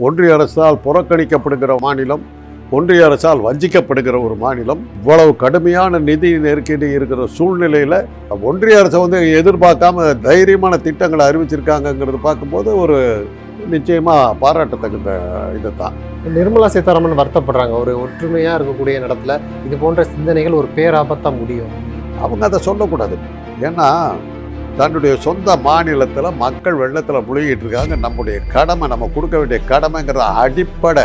ஒன்றிய அரசால் புறக்கணிக்கப்படுகிற மாநிலம் ஒன்றிய அரசால் வஞ்சிக்கப்படுகிற ஒரு மாநிலம். இவ்வளவு கடுமையான நிதி நெருக்கடி இருக்கிற சூழ்நிலையில் ஒன்றிய அரசை வந்து எதிர்பார்க்காம தைரியமான திட்டங்களை அறிவிச்சிருக்காங்கங்கிறது பார்க்கும்போது ஒரு நிச்சயமாக பாராட்டத்தகுந்த இது தான் நிர்மலா சீதாராமன் வருத்தப்படுறாங்க. ஒரு ஒற்றுமையாக இருக்கக்கூடிய இடத்துல இது போன்ற சிந்தனைகள் ஒரு பேராபத்தாக முடியும். அவங்க அதை சொல்லக்கூடாது. ஏன்னா தன்னுடைய சொந்த மாநிலத்தில் மக்கள் வெள்ளத்தில் முழுகிட்டு இருக்காங்க நம்முடைய கடமை நம்ம கொடுக்க வேண்டிய கடமைங்கிற அடிப்படை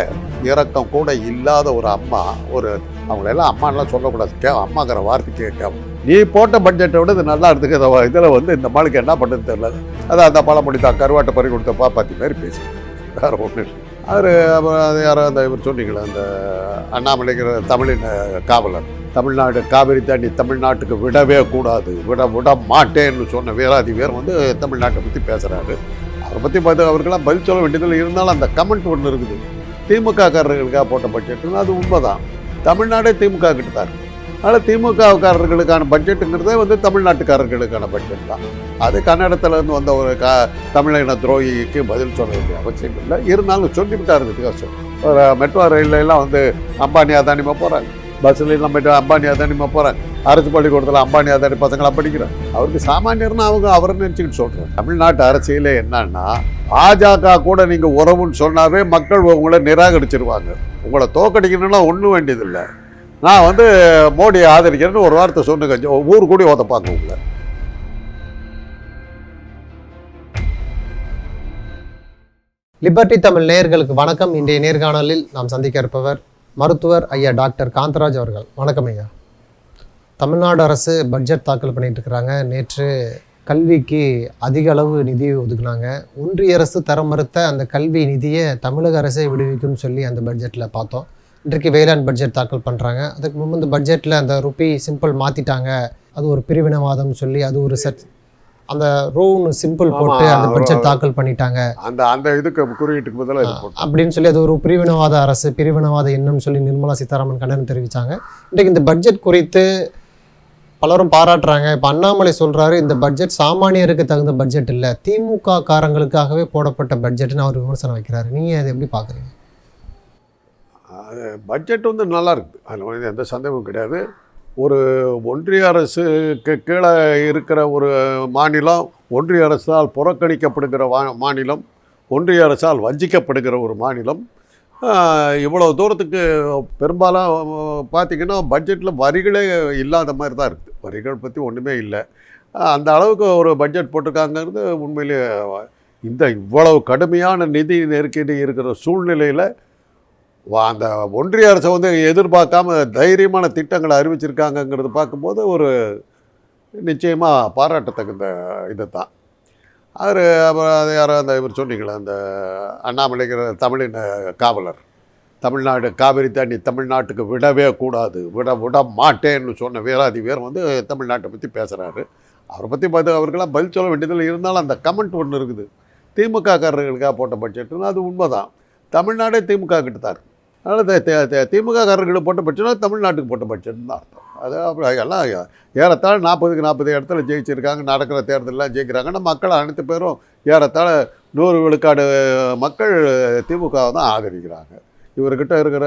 இரக்கம் கூட இல்லாத ஒரு அம்மா ஒரு அவங்களெல்லாம் அம்மானெலாம் சொல்லக்கூடாது. கே அம்மாங்கிற வார்த்தைக்கு கேட்காம. நீ போட்ட பட்ஜெட்டை விட இது நல்லா இருக்குது இதில் வந்து இந்த மாளுக்கு என்ன பண்ணுறது தெரியல. அதான் அந்த பழமொழி தான் கருவாட்டை பறி கொடுத்த பாப்பாத்தி மாதிரி பேசி வேறு ஒன்று அவர் அப்புறம் யாரோ அந்த இவர் சொன்னீங்களே அந்த அண்ணாமலைங்கிற தமிழின் காவலர். தமிழ்நாடு காவிரி தண்ணி தமிழ்நாட்டுக்கு விடவே கூடாது. விட விட மாட்டேன்னு சொன்ன வீராதி வீரர் வந்து தமிழ்நாட்டை பற்றி பேசுகிறாரு அதை பற்றி பார்த்து அவருக்கெல்லாம் பதில் சொல்ல வேண்டியதில் இருந்தாலும் அந்த கமெண்ட் ஒன்று இருக்குது. திமுககாரர்களுக்காக போட்ட பட்ஜெட்டுன்னு அது உண்மைதான். தமிழ்நாடே திமுக கிட்ட தான் இருக்குது அதனால் திமுககாரர்களுக்கான பட்ஜெட்டுங்கிறதே வந்து தமிழ்நாட்டுக்காரர்களுக்கான பட்ஜெட் தான். அது கன்னடத்துலேருந்து வந்த ஒரு க தமிழின துரோகிக்கு பதில் சொல்ல வேண்டிய அவசியம் இல்லை. இருந்தாலும் சொல்லிவிட்டார் வித்தியாசம். மெட்ரோ ரயில்ல வந்து அம்பானி அதானிமா போகிறாங்க பஸ்ஸில் நம்ம அம்பானி அதானிமா போகிறேன் அரசு பள்ளிக்கூடத்தில் அம்பானி அதானி பசங்களாம் படிக்கிறேன் அவருக்கு சாமானியர்னா அவங்க அவரை நினச்சிக்கிட்டு சொல்கிறேன் தமிழ்நாட்டு அரசியலே என்னன்னா பாஜக கூட நீங்கள் உறவுன்னு சொன்னாவே மக்கள் உங்களை நிராகரிச்சிருவாங்க. உங்களை தோக்கடிக்கணும்னா ஒன்றும் வேண்டியதில்லை. நான் வந்து மோடியை ஆதரிக்கிறேன்னு ஒரு வார்த்தை சொன்னுங்க. ஊர் கூடி ஓதப்பாங்க உங்களை. லிபர்டி தமிழ் நேயர்களுக்கு வணக்கம். இன்றைய நேர்காணலில் நாம் சந்திக்க இருப்பவர் மருத்துவர் ஐயா டாக்டர் காந்தராஜ் அவர்கள். வணக்கம் ஐயா. தமிழ்நாடு அரசு பட்ஜெட் தாக்கல் பண்ணிட்டு இருக்கிறாங்க. நேற்று கல்விக்கு அதிக அளவு நிதி ஒதுக்குனாங்க. ஒன்றிய அரசு தர மறுத்த அந்த கல்வி நிதியை தமிழக அரசே விடுவிக்கும்னு சொல்லி அந்த பட்ஜெட்டில் பார்த்தோம். இன்றைக்கு வேளாண் பட்ஜெட் தாக்கல் பண்ணுறாங்க அதுக்கு முன்பு இந்த பட்ஜெட்டில் அந்த ருப்பி சிம்பிள் மாற்றிட்டாங்க அது ஒரு பிரிவினவாதம்னு சொல்லி அது ஒரு சர்ச் அந்த ரோன்னு சிம்பிள் போட்டு அந்த பட்ஜெட் தாக்கல் பண்ணிட்டாங்க. அந்த அந்த இதுக்கு குறியீட்டுக்கு பதிலாக அப்படின்னு சொல்லி அது ஒரு பிரிவினவாத அரசு பிரிவினவாத எண்ணம் சொல்லி நிர்மலா சீதாராமன் கண்டனம் தெரிவித்தாங்க இன்றைக்கு இந்த பட்ஜெட் குறித்து பலரும் பாராட்டுறாங்க. இப்போ அண்ணாமலை சொல்றாரு இந்த பட்ஜெட் சாமானியருக்கு தகுந்த பட்ஜெட் இல்லை. திமுக காரங்களுக்காகவே போடப்பட்ட பட்ஜெட்னு அவர் விமர்சனம் வைக்கிறாரு. நீங்க அதை எப்படி பார்க்குறீங்க பட்ஜெட் வந்து நல்லா இருக்குது அதில் எந்த சந்தேகமும் கிடையாது. ஒரு ஒன்றிய அரசுக்கு கீழே இருக்கிற ஒரு மாநிலம் ஒன்றிய அரசால் புறக்கணிக்கப்படுகிற வா மாநிலம் ஒன்றிய அரசால் வஞ்சிக்கப்படுகிற ஒரு மாநிலம். இவ்வளோ தூரத்துக்கு பெரும்பாலும் பார்த்திங்கன்னா பட்ஜெட்டில் வரிகளே இல்லாத மாதிரி தான் இருக்குது வரிகள் பற்றி ஒன்றுமே இல்லை. அந்த அளவுக்கு ஒரு பட்ஜெட் போட்டிருக்காங்கிறது உண்மையிலேயே இந்த இவ்வளவு கடுமையான நிதி நெருக்கடி இருக்கிற சூழ்நிலையில் அந்த ஒன்றிய அரசை வந்து எதிர்பார்க்காம தைரியமான திட்டங்களை அறிவிச்சிருக்காங்கங்கிறது பார்க்கும்போது ஒரு நிச்சயமாக பாராட்டத்தகுந்த இது தான் அவர் அப்புறம் அது யாரோ அந்த இவர் சொன்னீங்களே அந்த அண்ணாமலைங்கிற தமிழின் காவலர். தமிழ்நாடு காவிரி தண்ணி தமிழ்நாட்டுக்கு விடவே கூடாது விட விட மாட்டேன்னு சொன்ன வீராதி வீரம் வந்து தமிழ்நாட்டை பற்றி பேசுகிறாரு அவரை பற்றி பார்த்து அவருக்கெல்லாம் பதில் சொல்ல வேண்டியதில் இருந்தாலும் அந்த கமெண்ட் ஒன்று இருக்குது. திமுக காரர்களுக்காக போட்ட பட்ஜெட்டுன்னு அது உண்மைதான். தமிழ்நாடே திமுக கிட்ட தான் இருக்கு அதனால் திமுக காரர்களுக்கு போட்ட பட்ஜெட்னா தமிழ்நாட்டுக்கு போட்ட பட்சம்னு தான் அர்த்தம். அது அப்புறம் எல்லாம் ஏறத்தாழ நாற்பதுக்கு நாற்பது இடத்துல ஜெயிச்சிருக்காங்க நடக்கிற தேர்தலெலாம் ஜெயிக்கிறாங்கன்னா மக்கள் அனைத்து பேரும் ஏறத்தாழ நூறு விழுக்காடு மக்கள் திமுகவை தான் ஆதரிக்கிறாங்க. இவர்கிட்ட இருக்கிற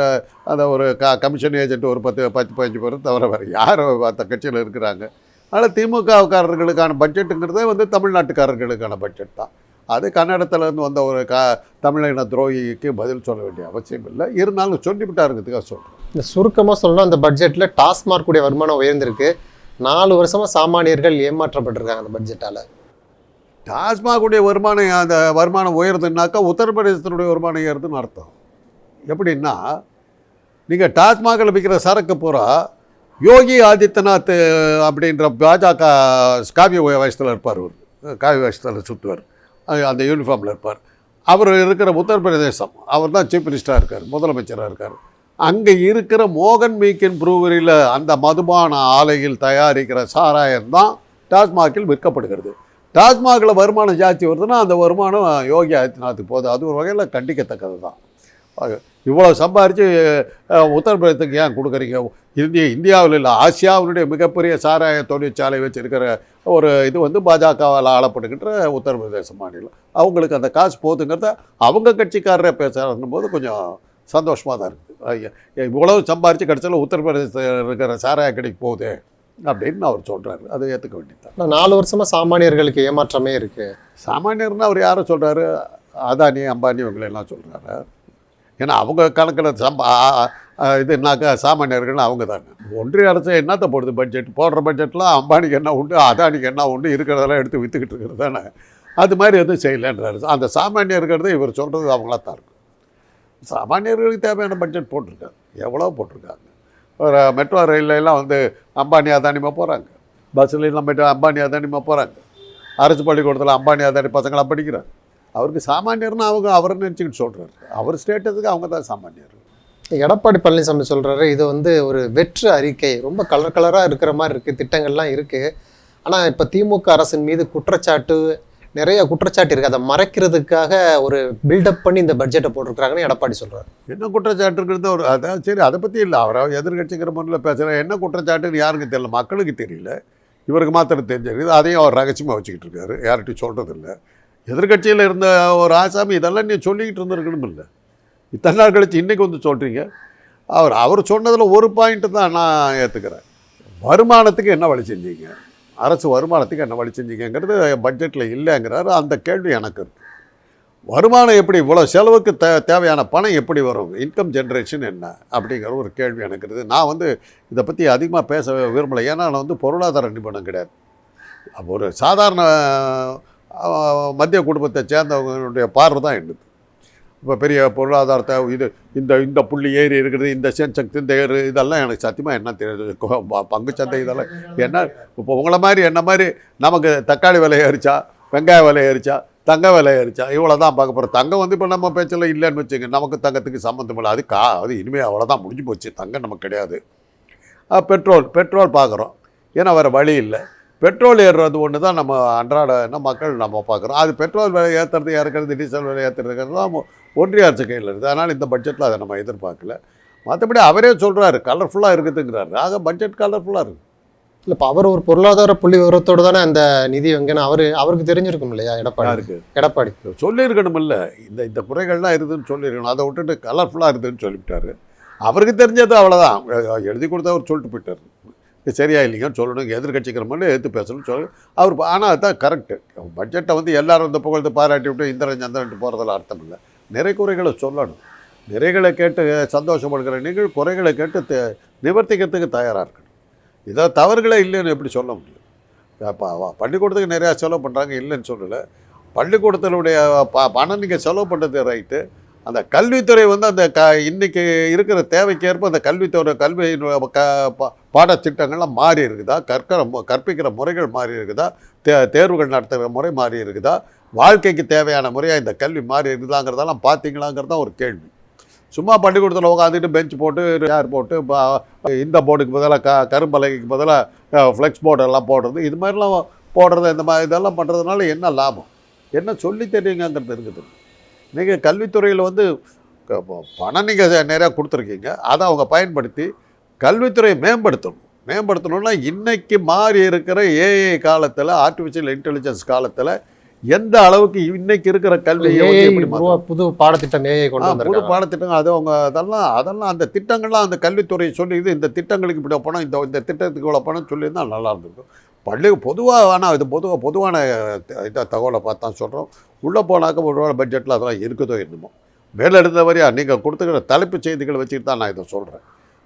அந்த ஒரு க கமிஷன் ஏஜென்ட் ஒரு பத்து பத்து பதினஞ்சு பேர் தவிர வேறு யார் அந்த கட்சியில் இருக்கிறாங்க. அதனால் திமுகவுக்காரர்களுக்கான பட்ஜெட்டுங்கிறதே வந்து தமிழ்நாட்டுக்காரர்களுக்கான பட்ஜெட் தான். அது கன்னடத்துலேருந்து வந்த ஒரு க தமிழின துரோகிக்கு பதில் சொல்ல வேண்டிய அவசியம் இல்லை. இருந்தாலும் சொல்லிவிட்டாருங்கிறதுக்காக சொல்கிறேன் இந்த சுருக்கமாக சொல்லணும் அந்த பட்ஜெட்டில் டாஸ்மார்க் உடைய வருமானம் உயர்ந்திருக்கு. நாலு வருஷமா சாமானியர்கள் ஏமாற்றப்பட்டிருக்காங்க அந்த பட்ஜெட்டால டாஸ்மாகுடைய வருமானம் அந்த வருமானம் உயருதுன்னாக்கா உத்தரப்பிரதேசத்தினுடைய வருமானம் ஏறுதுன்னு அர்த்தம். எப்படின்னா நீங்கள் டாஸ்மாகில் விற்கிற சரக்கு பூரா யோகி ஆதித்யநாத் அப்படின்ற பாஜக காவிய வயசத்தில் இருப்பார் அவர் காவிய வயசத்தில் சுற்றுவார் அந்த யூனிஃபார்மில் இருப்பார். அவர் இருக்கிற உத்தரப்பிரதேசம் அவர் தான் சீஃப் மினிஸ்டராக இருக்கார் முதலமைச்சராக இருக்கார். அங்கே இருக்கிற மோகன் மீக்கின் ப்ரூவரியில் அந்த மதுபான ஆலையில் தயாரிக்கிற சாராயம் தான் டாஸ்மாகில் விற்கப்படுகிறது. டாஸ்மாகில் வருமானம் ஜாஸ்தி வருதுன்னா அந்த வருமானம் யோகி ஆதித்யநாத்துக்கு போகுது அது ஒரு வகையில் கண்டிக்கத்தக்கது தான் இவ்வளோ சம்பாரித்து உத்தரப்பிரதேசத்துக்கு ஏன் கொடுக்குறீங்க? இந்திய இந்தியாவில் இல்லை ஆசியாவினுடைய மிகப்பெரிய சாராய தொழிற்சாலை வச்சிருக்கிற ஒரு இது வந்து பாஜகவால் ஆளப்படுகின்ற உத்தரப்பிரதேச மாநிலம். அவங்களுக்கு அந்த காசு போகுதுங்கிறத அவங்க கட்சிக்காரரே பேசுகிறாருன்னும் போது கொஞ்சம் சந்தோஷமாக தான் இருக்குது இவ்வளவு சம்பாரித்து கடைசியில் உத்தரப்பிரதேசத்தில் இருக்கிற சாராய கடைக்கு போகுது அப்படின்னு அவர் சொல்கிறாரு அதை ஏற்றுக்க வேண்டியது நாலு வருஷமா சாமானியர்களுக்கு ஏமாற்றமே இருக்கு. சாமானியர்னா அவர் யாரை சொல்கிறாரு அதானி அம்பானி இவங்களெல்லாம் சொல்கிறாரு ஏன்னா அவங்க கணக்கில் சம்பா இதுனாக்கா சாமானியர்கள்னு அவங்க தானே. ஒன்றிய அரசு என்னத்தை போடுது பட்ஜெட் போடுற பட்ஜெட்லாம் அம்பானிக்கு என்ன உண்டு அதானிக்கு என்ன உண்டு இருக்கிறதெல்லாம் எடுத்து விற்றுக்கிட்டு இருக்கிறது தானே. அது மாதிரி எதுவும் செய்யலைன்றாரு அந்த சாமானியர்கிறது இவர் சொல்கிறது அவங்களா தான் இருக்கும். சாமானியர்களுக்கு தேவையான பட்ஜெட் போட்டிருக்காங்க. எவ்வளோ போட்டிருக்காங்க. ஒரு மெட்ரோ ரயிலெல்லாம் வந்து அம்பானி அதானிமா போகிறாங்க பஸ்ஸுலாம் மெட்ரோ அம்பானி அதானிமா போகிறாங்க அரசு பள்ளிக்கூடத்தில் அம்பானி அதானி பசங்களாம் படிக்கிறாங்க. அவருக்கு சாமானியர்னு அவங்க அவரை நினச்சிக்கிட்டு சொல்கிறாரு அவர் ஸ்டேட்டஸுக்கு அவங்க தான் சாமானியர். எடப்பாடி பழனிசாமி சொல்றாரு இது வந்து ஒரு வெற்று அறிக்கை ரொம்ப கலர் கலரா இருக்கிற மாதிரி இருக்கு திட்டங்கள்லாம் இருக்கு. ஆனா இப்ப திமுக அரசின் மீது குற்றச்சாட்டு நிறைய குற்றச்சாட்டு இருக்கு. அதை மறைக்கிறதுக்காக ஒரு பில்டப் பண்ணி இந்த பட்ஜெட்டை போட்டிருக்காங்கன்னு எடப்பாடி சொல்றாரு. என்ன குற்றச்சாட்டு இருக்கிறது ஒரு அதான் சரி அதை பற்றி இல்லை. அவரை எதிர்கட்சிங்கிற முறையில் பேசுகிற என்ன குற்றச்சாட்டுன்னு யாருக்கு தெரியல? மக்களுக்கு தெரியல. இவருக்கு மாத்திரம் தெரிஞ்சிருக்குது அதையும் அவர் ரகசியமாக வச்சுக்கிட்டு இருக்காரு. யார்கிட்டையும் சொல்கிறது இல்லை எதிர்கட்சியில் இருந்த ஒரு ஆசாமி இதெல்லாம் நீ சொல்லிக்கிட்டு இருந்திருக்கணும் இல்லை. இத்தனை நாள் கழித்து இன்றைக்கி வந்து சொல்கிறீங்க அவர் அவர் சொன்னதில் ஒரு பாயிண்ட்டு தான் நான் ஏற்றுக்கிறேன் வருமானத்துக்கு என்ன வழி செஞ்சீங்க? அரசு வருமானத்துக்கு என்ன வழி செஞ்சீங்கிறது பட்ஜெட்டில் இல்லைங்கிறாரு. அந்த கேள்வி எனக்கு இருக்குது வருமானம் எப்படி இவ்வளோ செலவுக்கு தே தேவையான பணம் எப்படி வரும்? இன்கம் ஜென்ரேஷன் என்ன? அப்படிங்கிற ஒரு கேள்வி எனக்கு இருக்குது. நான் வந்து இதை பற்றி அதிகமாக பேச விரும்பலை. ஏன்னா நான் வந்து பொருளாதார நிபுணம் கிடையாது. அப்போ ஒரு சாதாரண மத்திய குடும்பத்தை சேர்ந்தவங்களுடைய பார்வை தான் என்னது? இப்போ பெரிய பொருளாதாரத்தை இது இந்த இந்த புள்ளி ஏறி இருக்கிறது இந்த சென்செக்ஸ் இந்த ஏறு இதெல்லாம் எனக்கு சத்தியமாக என்ன தெரியாது. பங்கு சந்தை இதெல்லாம். என்ன இப்போ உங்களை மாதிரி என்ன மாதிரி நமக்கு தக்காளி விலை ஏறிச்சா வெங்காய விலை ஏறிச்சா தங்க விலை ஏறிச்சா இவ்வளோ தான் பார்க்க போகிறோம் தங்கம் வந்து இப்போ நம்ம பேச்சில் இல்லைன்னு வச்சுங்க நமக்கு தங்கத்துக்கு சம்மந்தம் இல்லை. அது கா அது இனிமேல் அவ்வளோதான் முடிஞ்சு போச்சு. தங்கம் நமக்கு கிடையாது. பெட்ரோல் பெட்ரோல் பார்க்குறோம். ஏன்னா வேறு வழி இல்லை. பெட்ரோல் ஏறுறது ஒன்று தான் நம்ம அன்றாட என்ன மக்கள் நம்ம பார்க்குறோம். அது பெட்ரோல் விலை ஏற்றுறது இறக்குறது டீசல் விலை ஏற்றுறதுங்கிறது ஒன்றிய அரசு கையில் இருக்குது. அதனால் இந்த பட்ஜெட்டில் அதை நம்ம எதிர்பார்க்கல. மற்றபடி அவரே சொல்கிறாரு கலர்ஃபுல்லாக இருக்குதுங்கிறாரு. ஆக பட்ஜெட் கலர்ஃபுல்லாக இருக்குது இல்ல இப்ப அவர் ஒரு பொருளாதார புள்ளி விவரத்தோடு தானே அந்த நிதி எங்கன்னு அவரு அவருக்கு தெரிஞ்சிருக்கும் இல்லையா எடப்பாடி? எடப்பாடி. சொல்லியிருக்கணும் இல்லை. இந்த இந்த குறைகள்லாம் இருக்குதுன்னு சொல்லியிருக்கணும். அதை விட்டுட்டு கலர்ஃபுல்லாக இருக்குதுன்னு சொல்லிவிட்டாரு. அவருக்கு தெரிஞ்சது அவ்வளோதான் எழுதி கொடுத்து அவர் சொல்லிட்டு போயிட்டார். இது சரியா இல்லைங்கன்னு சொல்லணும். எதிர்கட்சிக்கிற மாதிரி எடுத்து பேசணும்னு சொல்லி. அவர் ஆனால் அதுதான் கரெக்டு பட்ஜெட்டை வந்து எல்லாரும் இந்த புகழ்ந்து பாராட்டி விட்டு இந்திரன் சந்திரன்ட்டு போகிறதுல அர்த்தம் இல்லை. நிறை குறைகளை சொல்லணும். நிறைகளை கேட்டு சந்தோஷப்படுகிற நீங்கள் குறைகளை கேட்டு நிவர்த்திக்கிறதுக்கு தயாராக இருக்கணும். இதை தவறுகளே இல்லைன்னு எப்படி சொல்ல முடியும்? அப்போ பள்ளிக்கூடத்துக்கு நிறையா செலவு பண்ணுறாங்க இல்லைன்னு சொல்லலை. பள்ளிக்கூடத்தினுடைய ப பணம் நீங்கள் செலவு பண்ணுறது ரைட்டு அந்த கல்வித்துறை வந்து அந்த க இன்றைக்கி இருக்கிற தேவைக்கேற்ப அந்த கல்வித்துறை கல்வி க பாடத்திட்டங்கள்லாம் மாறி இருக்குதா? கற்கிற கற்பிக்கிற முறைகள் மாறி இருக்குதா? தே தேர்வுகள் நடத்துகிற முறை மாறி இருக்குதா? வாழ்க்கைக்கு தேவையான முறையாக இந்த கல்வி மாறி இருக்குதாங்கிறதெல்லாம் பார்த்தீங்களாங்கிறது தான் ஒரு கேள்வி. சும்மா பள்ளிக்கூடத்தில் உட்காந்துட்டு பெஞ்ச் போட்டு சேர் போட்டு இந்த போர்டுக்கு பதிலாக க கரும்பலகைக்கு பதிலாக ஃப்ளெக்ஸ் போர்டெல்லாம் போடுறது. இது மாதிரிலாம் போடுறது இந்த மாதிரி இதெல்லாம் பண்ணுறதுனால என்ன லாபம்? என்ன சொல்லி தெரியுங்கிறது இருக்குது. நீங்கள் கல்வித்துறையில் வந்து பணம் நீங்கள் நிறையா கொடுத்துருக்கீங்க. அதை அவங்க பயன்படுத்தி கல்வித்துறையை மேம்படுத்தணும். மேம்படுத்தணும்னா இன்னைக்கு மாறி இருக்கிற ஏஐ காலத்தில் ஆர்டிஃபிஷியல் இன்டெலிஜென்ஸ் காலத்தில் எந்த அளவுக்கு இன்னைக்கு இருக்கிற? உருவா- புது பாடத்திட்டம் ஏஐ கொண்டு புது பாடத்திட்டங்கள் அது அவங்க அதெல்லாம் அதெல்லாம் அந்த திட்டங்கள்லாம் அந்த கல்வித்துறை சொல்லி இது இந்த திட்டங்களுக்கு இப்படி பணம் இந்த இந்த திட்டத்துக்கு இவ்வளோ பணம் சொல்லியிருந்தா நல்லா இருந்திருக்கும். பள்ளி பொதுவாக ஆனால் இது பொதுவாக பொதுவான த- இத தகவலை பார்த்து சொல்கிறோம் உள்ளே போனாக்க ஒரு பட்ஜெட்டில் அதெல்லாம் இருக்குதோ என்னமோ. மேலே இருந்த வரையா நீங்கள் கொடுத்துக்கிற தலைப்புச் செய்திகளை வச்சுட்டு தான் நான் இதை சொல்கிறேன்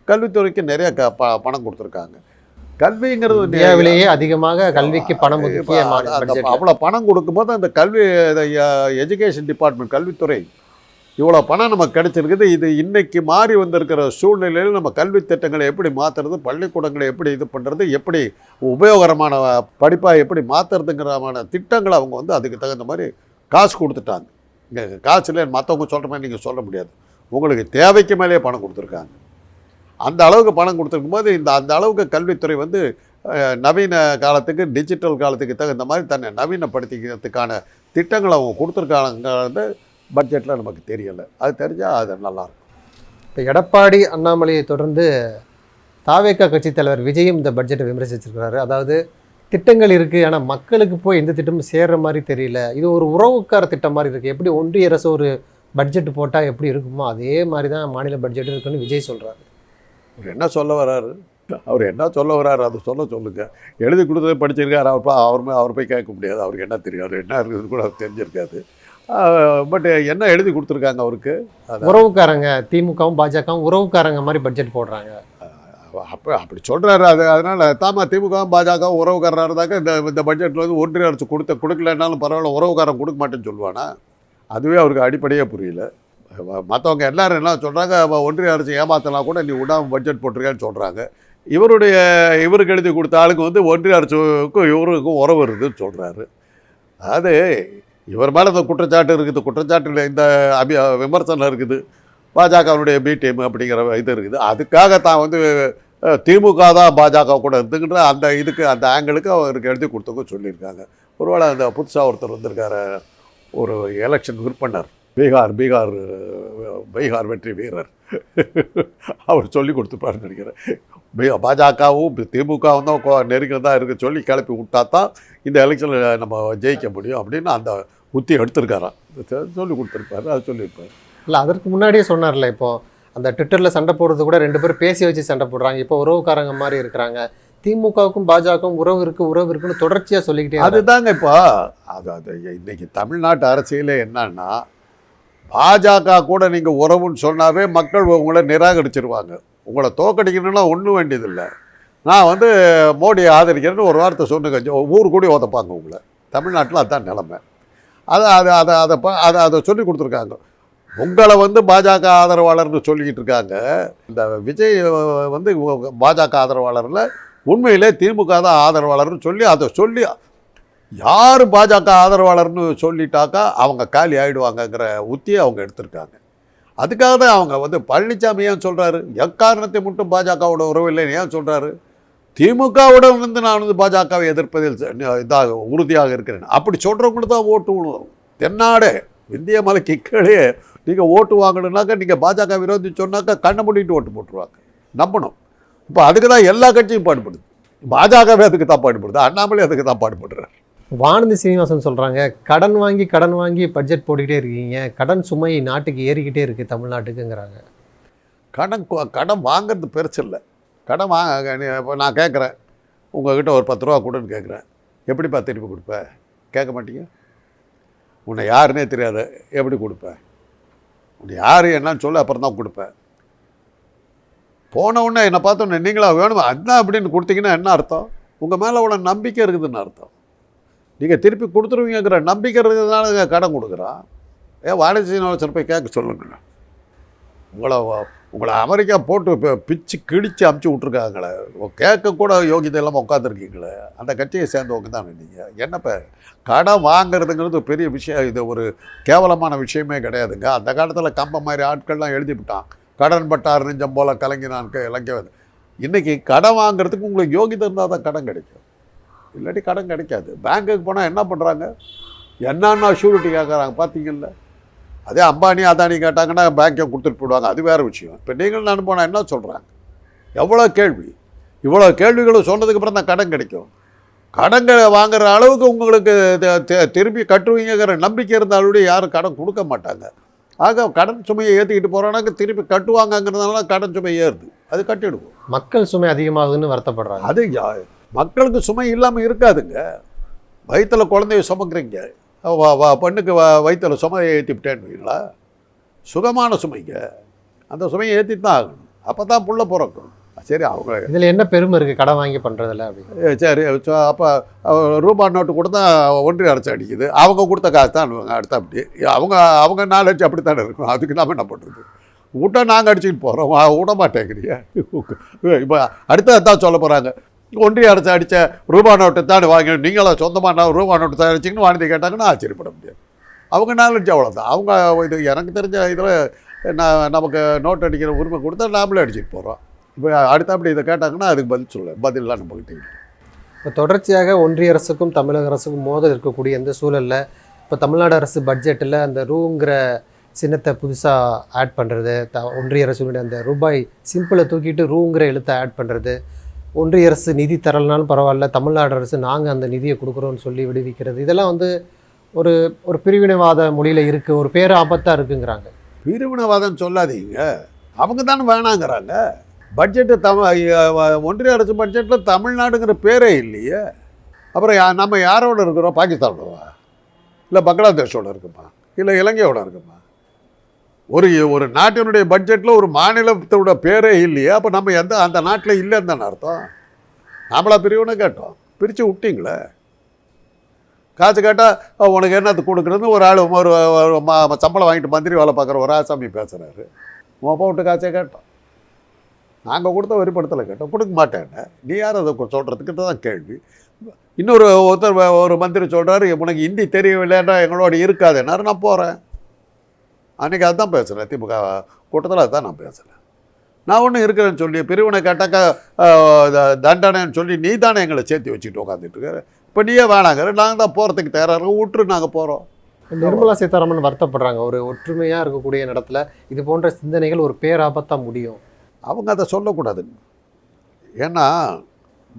கல்வித்துறைக்கு நிறைய க ப பணம் கொடுத்துருக்காங்க. கல்விங்கிறது இந்தியாவிலேயே அதிகமாக கல்விக்கு பணம் அவ்வளோ பணம் கொடுக்கும்போது அந்த கல்வி எஜுகேஷன் டிபார்ட்மெண்ட் கல்வித்துறை இவ்வளோ பணம் நமக்கு கிடைச்சிருக்குது. இது இன்றைக்கி மாறி வந்திருக்கிற சூழ்நிலையில் நம்ம கல்வி திட்டங்களை எப்படி மாற்றுறது பள்ளிக்கூடங்களை எப்படி இது பண்ணுறது எப்படி உபயோகரமான படிப்பாக எப்படி மாற்றுறதுங்கிறமான திட்டங்களை அவங்க வந்து அதுக்கு தகுந்த மாதிரி காசு கொடுத்துட்டாங்க. இங்கே காசுல மற்றவங்க சொல்கிற மாதிரி நீங்கள் சொல்ல முடியாது. உங்களுக்கு தேவைக்கு மேலேயே பணம் கொடுத்துருக்காங்க. அந்த அளவுக்கு பணம் கொடுத்துருக்கும் போது இந்த அந்த அளவுக்கு கல்வித்துறை வந்து நவீன காலத்துக்கு டிஜிட்டல் காலத்துக்கு தகுந்த மாதிரி தன்னை நவீனப்படுத்திக்கிறதுக்கான திட்டங்களை அவங்க கொடுத்துருக்காங்கிறது பட்ஜெட்டில் நமக்கு தெரியலை. அது தெரிஞ்சால் அது நல்லாயிருக்கும் இப்போ எடப்பாடி அண்ணாமலையை தொடர்ந்து தாவேக்கா கட்சித் தலைவர் விஜயும் இந்த பட்ஜெட்டை விமர்சிச்சிருக்கிறாரு. அதாவது திட்டங்கள் இருக்குது ஆனால் மக்களுக்கு போய் எந்த திட்டமும் சேர்ற மாதிரி தெரியல. இது ஒரு உறவுக்கார திட்டம் மாதிரி இருக்குது எப்படி ஒன்றிய அரசு ஒரு பட்ஜெட் போட்டால் எப்படி இருக்குமோ அதே மாதிரி தான் மாநில பட்ஜெட் இருக்குன்னு விஜய் சொல்கிறாரு அவர் என்ன சொல்ல வராரு? அவர் என்ன சொல்ல வராரு? அதை சொல்ல சொல்லுங்க. எழுதி கொடுத்ததை படிச்சிருக்காரு. அவர் அவர் போய்- அவர் போய் கேட்க முடியாது. அவருக்கு என்ன தெரியும்? அவர் என்ன இருக்குதுன்னு கூட அவர் தெரிஞ்சிருக்காது. பட் என்ன எழுதி கொடுத்துருக்காங்க அவருக்கு? உறவுக்காரங்க திமுகவும் பாஜகவும் உறவுக்காரங்க மாதிரி பட்ஜெட் போடுறாங்க. அப்போ அப்படி சொல்கிறாரு அது அதனால் தாமா திமுக பாஜக உறவுக்காரராக இருந்தாக்க இந்த இந்த பட்ஜெட்டில் வந்து ஒன்றிய அரசு கொடுத்த கொடுக்கலனாலும் பரவாயில்ல உறவுக்காரன் கொடுக்க மாட்டேன்னு சொல்லுவானா? அதுவே அவருக்கு அடிப்படையே புரியல. மற்றவங்க எல்லாரும் என்ன சொல்கிறாங்க ஒன்றிய அரசு ஏமாத்தலாம் கூட நீ விடாம பட்ஜெட் போட்டிருக்கேன்னு சொல்கிறாங்க இவருடைய இவருக்கு எழுதி கொடுத்த ஆளுக்கு வந்து ஒன்றிய அரசுக்கும் இவருக்கும் உறவு இருக்குதுன்னு சொல்கிறாரு அது இவர் மேலே இந்த குற்றச்சாட்டு இருக்குது குற்றச்சாட்டில் இந்த அபி விமர்சனம் இருக்குது. பாஜகவினுடைய பி டீம் அப்படிங்கிற இது இருக்குது. அதுக்காக தான் வந்து திமுக தான் பாஜக கூட இருந்துக்கிட்டு அந்த இதுக்கு அந்த ஆங்கிளுக்கு அவருக்கு எழுதி கொடுத்தவங்க சொல்லியிருக்காங்க. ஒருவேளை அந்த புதுசாக ஒருத்தர் வந்திருக்காரு ஒரு எலெக்ஷன் விற்பனர் பீகார் பீகார் பீகார் வெற்றி வீரர். அவர் சொல்லி கொடுத்துப்பாருன்னு நினைக்கிறேன். பாஜகவும் திமுகவும் தான் கொ- நெருக்கம் தான் இருக்கு சொல்லி கிளப்பி விட்டா தான் இந்த எலெக்ஷனில் நம்ம ஜெயிக்க முடியும் அப்படின்னு அந்த உத்தி எடுத்திருக்காராம். சொல்லி கொடுத்துருப்பாரு அது சொல்லியிருப்பாரு. இல்லை அதற்கு முன்னாடியே சொன்னார்ல இப்போ அந்த ட்விட்டரில் சண்டை போடுறது கூட ரெண்டு பேரும் பேசி வச்சு சண்டை போடுறாங்க. இப்போ உறவுக்காரங்க மாதிரி இருக்கிறாங்க. திமுகவுக்கும் பாஜகவும் உறவு இருக்கு உறவு இருக்குன்னு தொடர்ச்சியாக சொல்லிக்கிட்டே. அதுதாங்க இப்போ அது அது இன்னைக்கு தமிழ்நாட்டு அரசியலே என்னன்னா பாஜக கூட நீங்கள் உறவுன்னு சொன்னாவே மக்கள் உங்களை நிராகரிச்சிருவாங்க. உங்களை தோக்கடிக்கணும்னா ஒன்றும் வேண்டியதில்லை. நான் வந்து மோடியை ஆதரிக்கிறேன்னு ஒரு வார்த்தை சொன்ன ஜோ- ஊர் கூடி ஓதப்பாங்க உங்களை. தமிழ்நாட்டில் அதுதான் நிலமை. அதை அதை அதை அதை அதை அதை சொல்லி கொடுத்துருக்காங்க. உங்களை வந்து பாஜக ஆதரவாளர்னு சொல்லிக்கிட்டு இருக்காங்க. இந்த விஜய் வந்து பாஜக ஆதரவாளரில் உண்மையிலே திமுக தான் ஆதரவாளர்னு சொல்லி அதை சொல்லி யார் பாஜக ஆதரவாளர்னு சொல்லிட்டாக்கா அவங்க காலி ஆகிடுவாங்கங்கிற உத்தியை அவங்க எடுத்திருக்காங்க. அதுக்காக தான் அவங்க வந்து பழனிசாமி ஏன் சொல்கிறாரு எக்காரணத்தை மட்டும் பாஜகவோட உறவு இல்லைன்னு ஏன் சொல்கிறாரு திமுகவுடன் வந்து நான் வந்து பாஜகவை எதிர்ப்பதில் இதாக உறுதியாக இருக்கிறேன். அப்படி சொல்கிறவங்களுக்கு தான் ஓட்டு விழும் தென்னாடே இந்திய மலைக்கு கீழே நீங்கள் ஓட்டு வாங்கணுன்னாக்கா நீங்கள் பாஜக விரோதி சொன்னாக்கா கண்ணை மூடிட்டு ஓட்டு போட்டுருவாங்க. நம்பணும். இப்போ அதுக்கு தான் எல்லா கட்சியும் பாடுபடுது. பாஜகவே அதுக்கு தான் பாடுபடுது. அண்ணாமலை அதுக்கு தான் பாடுபடுறாரு. வானதி சீனிவாசன் சொல்கிறாங்க கடன் வாங்கி கடன் வாங்கி பட்ஜெட் போட்டுக்கிட்டே இருக்கீங்க. கடன் சுமை நாட்டுக்கு ஏறிக்கிட்டே இருக்குது தமிழ்நாட்டுக்குங்கிறாங்க. கடன் கடன் வாங்கிறது பெருசு இல்லை. கடன் வாங்க இப்போ நான் கேட்குறேன் உங்ககிட்ட ஒரு பத்து ரூபா கொடுன்னு கேட்குறேன் எப்படிப்பா திருப்பி கொடுப்பேன் கேட்க மாட்டீங்க? உன்னை யாருன்னே தெரியாது. எப்படி கொடுப்பேன் உன்னை யார் என்னன்னு சொல்லி அப்புறம் தான் கொடுப்பேன் போன உடனே என்னை பார்த்தோன்னே நீங்களா வேணுமா? அதான் அப்படின்னு கொடுத்தீங்கன்னா என்ன அர்த்தம்? உங்கள் மேலே உன நம்பிக்கை இருக்குதுன்னு அர்த்தம். நீங்கள் திருப்பி கொடுத்துருவீங்கிற நம்பிக்கை இருக்கிறதுனால கடன் கொடுக்குறான் ஏன் வாணிஜ் சிறப்பை போய் கேட்க சொல்லுங்கண்ணா. உங்களை உங்களை அமெரிக்கா போட்டு இப்போ பிச்சு கிழிச்சு அமுச்சு விட்ருக்காங்களே கேட்கக்கூட யோகியதை இல்லாமல் உட்காந்துருக்கீங்களே அந்த கட்சியை சேர்ந்தவங்க தான் நீங்கள் என்னப்போ கடன் வாங்குறதுங்கிறது பெரிய விஷயம். இது ஒரு கேவலமான விஷயமே கிடையாதுங்க. அந்த காலத்தில் கம்ப மாதிரி ஆட்கள்லாம் எழுதிவிட்டான் கடன் பட்டார் நெஞ்சம் போல கலங்கினான் க- இலங்கியவன் இன்றைக்கி கடன் வாங்குறதுக்கு உங்களுக்கு யோகிதை இருந்தால் தான் கடன் கிடைக்கும். இல்லாட்டி கடன் கிடைக்காது. பேங்க்குக்கு போனால் என்ன பண்ணுறாங்க என்னென்ன ஷூரிட்டி கேட்குறாங்க பார்த்தீங்கல்ல அதே அம்பானி அதானி கேட்டாங்கன்னா பேங்க்கை கொடுத்துட்டு போயிடுவாங்க. அது வேறு விஷயம். இப்போ நீங்கள் நான் போனால் என்ன சொல்கிறாங்க எவ்வளோ கேள்வி. இவ்வளோ கேள்விகளும் சொன்னதுக்கு அப்புறம் தான் கடன் கிடைக்கும். கடன் க- வாங்குற அளவுக்கு உங்களுக்கு த- த- திருப்பி கட்டுவீங்கிற நம்பிக்கை இருந்தாலும் யாரும் கடன் கொடுக்க மாட்டாங்க. ஆக கடன் சுமையை ஏற்றிக்கிட்டு போகிறோன்னாக்க திருப்பி கட்டுவாங்கங்கிறதுனால கடன் சுமை ஏறுது. அது கட்டிடுவோம். மக்கள் சுமை அதிகமாகுதுன்னு வருத்தப்படுறாங்க. அது மக்களுக்கு சுமை இல்லாமல் இருக்காதுங்க. வயிற்றுல குழந்தைய சுமக்குறீங்க. வ- வ- பெண்ணுக்கு வ வயிற்றுல சுமையை ஏற்றிவிட்டேன்னுவீங்களா சுகமான சுமைங்க. அந்த சுமையை ஏற்றி தான் ஆகணும். அப்போ தான் புள்ள பிறக்கும். சரி அவங்க இதில் என்ன பெருமை இருக்குது கடன் வாங்கி பண்ணுறதுல அப்படின்னு. சரி அப்போ ரூபா நோட்டு கொடுத்தா ஒன்றிய அரசு அடிக்குது. அவங்க கொடுத்த காசு தான் அடுத்த அப்படி. அவங்க அவங்க நாலஞ்சு அப்படி தானே இருக்கும் அதுக்கு நாம என்ன பண்ணுறது விட்டா நாங்கள் அடிச்சுக்கிட்டு போகிறோம் விட மாட்டேங்கிறீங்க இப்போ அடுத்து தான் சொல்ல போகிறாங்க ஒன்றிய அரசு அடித்த ரூபா நோட்டை தான் வாங்கி நீங்களும் சொந்தமாக நான் ரூபா நோட்டு தயாரிச்சிங்கன்னு வாங்கி கேட்டாங்கன்னா ஆச்சரியப்பட முடியாது. அவங்க நாலஞ்சு அவ்வளோதான் அவங்க இது எனக்கு தெரிஞ்ச இதில் நான் நமக்கு நோட் அடிக்கிற உரிமை கொடுத்தா நாமளே அடிச்சுட்டு போகிறோம் இப்போ அடுத்தபடி இதை கேட்டாங்கன்னா அதுக்கு பதில் சொல்ல பதிலாம் நம்மகிட்ட இல்லை. இப்போ தொடர்ச்சியாக ஒன்றிய அரசுக்கும் தமிழக அரசுக்கும் மோதல் இருக்கக்கூடிய எந்த சூழலில் இப்போ தமிழ்நாடு அரசு பட்ஜெட்டில் அந்த ரூங்கிற சின்னத்தை புதுசாக ஆட் பண்ணுறது த ஒன்றிய அரசுடைய அந்த ரூபாய் சிம்பிளை தூக்கிட்டு ரூங்கிற எழுத்தை ஆட் பண்ணுறது ஒன்றிய அரசு நிதி தரலனாலும் பரவாயில்ல தமிழ்நாடு அரசு நாங்கள் அந்த நிதியை கொடுக்குறோன்னு சொல்லி விடுவிக்கிறது. இதெல்லாம் வந்து ஒரு ஒரு பிரிவினைவாத மொழியில் இருக்குது ஒரு பேர் ஆபத்தாக இருக்குங்கிறாங்க. பிரிவினவாதம் சொல்லாதீங்க. அவங்க தானே வேணாங்கிறாங்க. பட்ஜெட்டு தம ஒன்றிய அரசு பட்ஜெட்டில் தமிழ்நாடுங்கிற பேரே இல்லையே. அப்புறம் யா- நம்ம யாரோட இருக்கிறோம்? பாகிஸ்தானோடவா? இல்லை பங்களாதேஷோட இருக்குமா? இல்லை இலங்கையோட இருக்குமா? ஒரு ஒரு நாட்டினுடைய பட்ஜெட்டில் ஒரு மாநிலத்தோட பேரே இல்லையே அப்போ நம்ம எந்த அந்த நாட்டில் இல்லைன்னு தானே அர்த்தம்? நாமளா பிரிவுன்னு கேட்டோம். பிரித்து விட்டிங்களே? காசு கேட்டால் உனக்கு என்னது கொடுக்குறதுன்னு ஒரு ஆள் ஒரு சம்பளம் வாங்கிட்டு மந்திரி வேலை பார்க்குற ஒரு ஆசாமி பேசுகிறாரு உன் அப்பா விட்டு காசே கேட்டோம். நாங்கள் கொடுத்த வரிப்படத்தில் கேட்டோம். கொடுக்க மாட்டேன்னு. நீ யார் அதை சொல்கிறதுக்கு தான் கேள்வி. இன்னொரு ஒருத்தர் ஒரு மந்திரி சொல்கிறாரு உனக்கு ஹிந்தி தெரியவில்லைன்னா எங்களோட இருக்காதுன்னாரு நான் போகிறேன் அன்றைக்கி அதுதான் பேசுகிறேன் திமுக கூட்டத்தில் அதுதான் நான் பேசுகிறேன் நான் ஒன்றும் இருக்கிறேன்னு சொல்லி பிரிவினை கேட்டாக்கா தண்டனைன்னு சொல்லி நீ தானே எங்களை சேர்த்து வச்சுட்டு உட்காந்துட்டு இருக்க. இப்போ நீயே வேணாங்கிற நாங்கள் தான் போகிறதுக்கு தயாராக இருக்கோம். விட்டுரு நாங்கள் போகிறோம் நிர்மலா சீதாராமன் வருத்தப்படுறாங்க. ஒரு ஒற்றுமையாக இருக்கக்கூடிய இடத்துல இது போன்ற சிந்தனைகள் ஒரு பேராபத்தாக முடியும். அவங்க அதை சொல்லக்கூடாது. ஏன்னா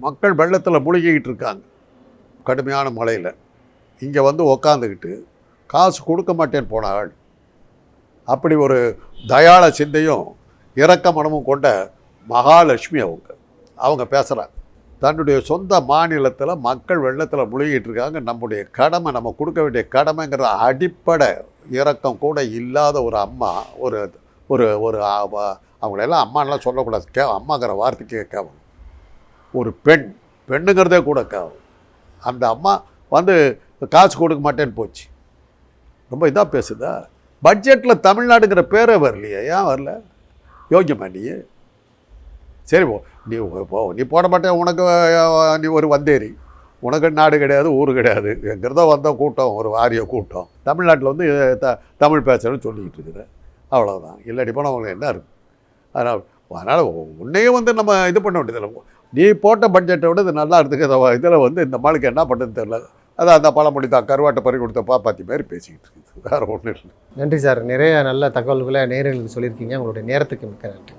மக்கள் வெள்ளத்தில் முழுகிக்கிட்டு இருக்காங்க. கடுமையான மழையில். இங்கே வந்து உக்காந்துக்கிட்டு காசு கொடுக்க மாட்டேன்னு போன ஆள். அப்படி ஒரு தயாள சிந்தையும் இறக்க மனமும் கொண்ட மகாலட்சுமி அவங்க. அவங்க பேசுகிறாங்க தன்னுடைய சொந்த மாநிலத்தில் மக்கள் வெள்ளத்தில் முழுகிட்டு இருக்காங்க. நம்முடைய கடமை நம்ம கொடுக்க வேண்டிய கடமைங்கிற அடிப்படை இறக்கம் கூட இல்லாத ஒரு அம்மா ஒரு ஒரு ஒரு அவங்களெல்லாம் அம்மானெலாம் சொல்லக்கூடாது. கே அம்மாங்கிற வார்த்தைக்கே கேவலம். ஒரு பெண் பெண்ணுங்கிறதே கூட கேவலம். அந்த அம்மா வந்து காசு கொடுக்க மாட்டேன்னு போச்சு. ரொம்ப இதாக பேசுதா? பட்ஜெட்டில் தமிழ்நாடுங்கிற பேரே வரலையே. ஏன் வரல? யோக்கியமா நீ சரி போ. நீ போ. நீ போட மாட்டேன். உனக்கு நீ ஒரு வந்தேரி. உனக்கு நாடு கிடையாது ஊர் கிடையாது. எங்கிறதோ வந்த கூட்டம் ஒரு ஆரிய கூட்டம். தமிழ்நாட்டில் வந்து த தமிழ் பேசுகிறேன்னு சொல்லிக்கிட்டு இருக்கிற. அவ்வளோதான் இல்லாட்டி போனால் அவங்களுக்கு என்ன இருக்கும்? அதனால் அதனால் உன்னையும் வந்து நம்ம இது பண்ண வேண்டியதில்லை. நீ போட்ட பட்ஜெட்டை விட இது நல்லா இருக்குது இதில் வந்து இந்த மாளுக்கு என்ன பண்ணுறதுன்னு தெரியல. அதான் அந்த பழமொழி தான் கருவாட்டை பறி கொடுத்த பாப்பாத்தி மாதிரி பேசிக்கிட்டு இருக்குது. வேறு ஒன்றும் இல்லை. நன்றி சார். நிறைய நல்ல தகவல்களை நேர்களுக்கு சொல்லியிருக்கீங்க. உங்களுடைய நேரத்துக்கு மிக்க நன்றி.